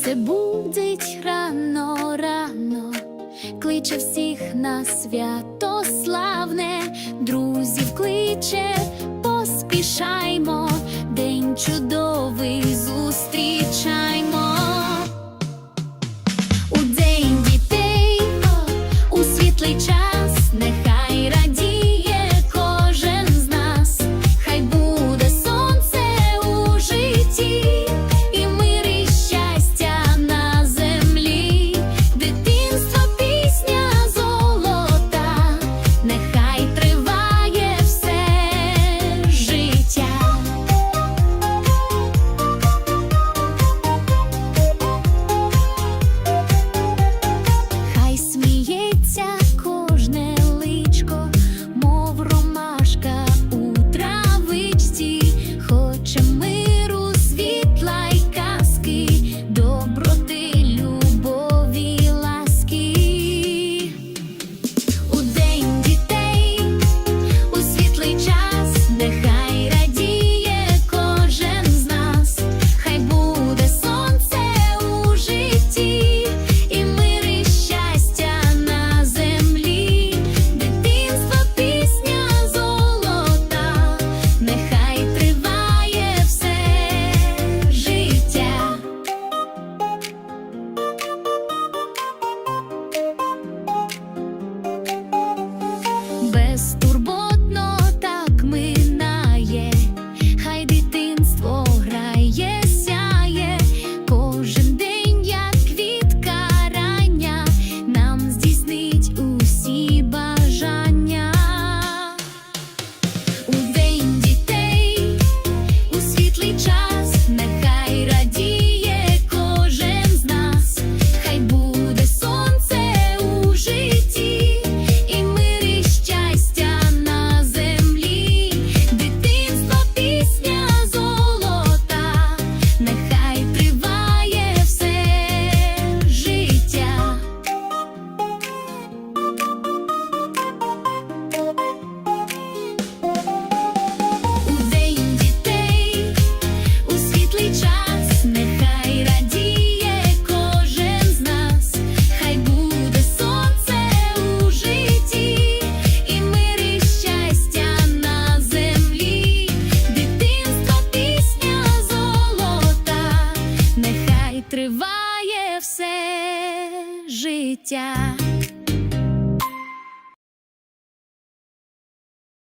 Сонце будить рано, рано, кличе всіх на свято славне, друзів кличе, поспішаймо, день чудовий зустрічаймо. У день дітей, у світлий час. без ту. життя.